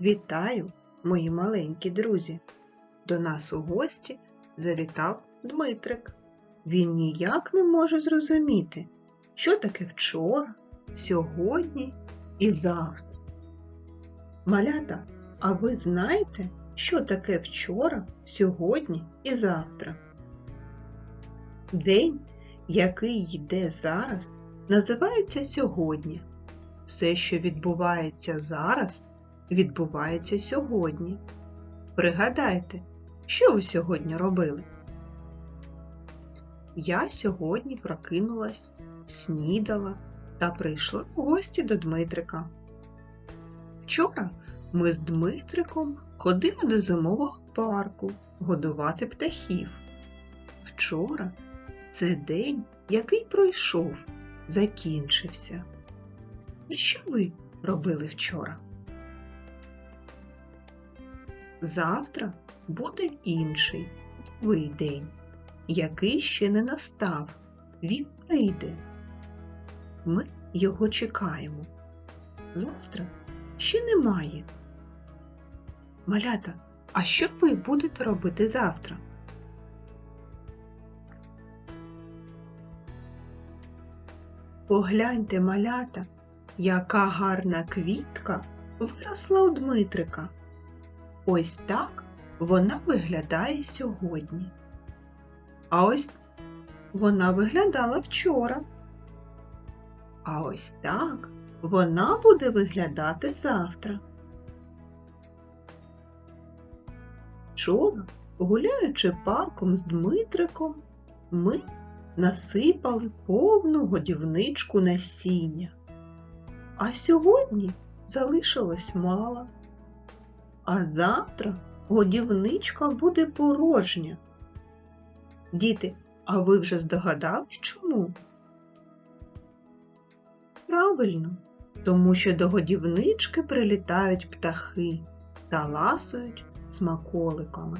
Вітаю, мої маленькі друзі! До нас у гості завітав Дмитрик. Він ніяк не може зрозуміти, що таке вчора, сьогодні і завтра. Малята, а ви знаєте, що таке вчора, сьогодні і завтра? День, який йде зараз, називається сьогодні. Все, що відбувається зараз, відбувається сьогодні. Пригадайте, що ви сьогодні робили? Я сьогодні прокинулась, снідала та прийшла в гості до Дмитрика. Вчора ми з Дмитриком ходили до зимового парку годувати птахів. Вчора це день, який пройшов, закінчився. І що ви робили вчора? Завтра буде інший новий день, який ще не настав. Він прийде. Ми його чекаємо. Завтра ще немає. Малята, а що ви будете робити завтра? Погляньте, малята, яка гарна квітка виросла у Дмитрика. Ось так вона виглядає сьогодні. А ось вона виглядала вчора. А ось так вона буде виглядати завтра. Вчора, гуляючи парком з Дмитриком, ми насипали повну годівничку насіння. А сьогодні залишилось мало. А завтра годівничка буде порожня. Діти, а ви вже здогадались чому? Правильно, тому що до годівнички прилітають птахи та ласують смаколиками.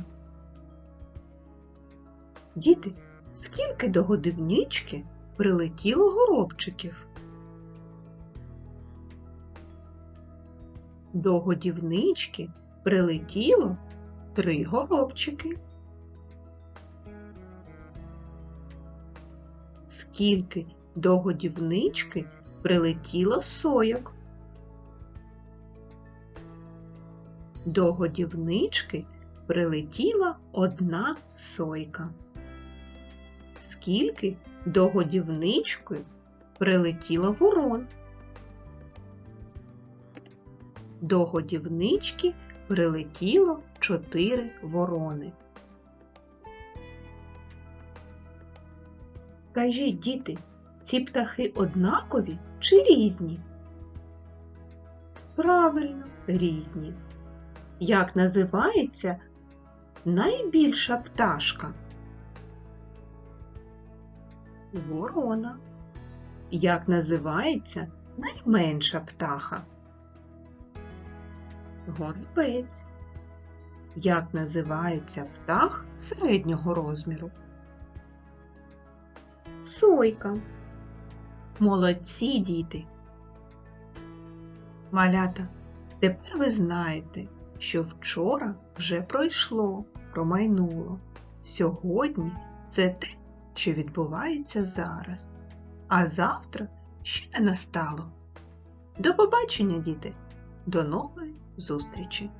Діти, скільки до годівнички прилетіло горобчиків? До годівнички прилетіло три горобчики. Скільки до годівнички прилетіло сойок? До годівнички прилетіла одна сойка. Скільки до годівнички прилетіло ворон? До годівнички прилетіло чотири ворони. Кажіть, діти, ці птахи однакові чи різні? Правильно, різні. Як називається найбільша пташка? Ворона. Як називається найменша птаха? Горобець. Як називається птах середнього розміру? Сойка. Молодці діти. Малята, тепер ви знаєте, що вчора вже пройшло, промайнуло. Сьогодні це те, що відбувається зараз, а завтра ще не настало. До побачення, діти! До нової зустрічі!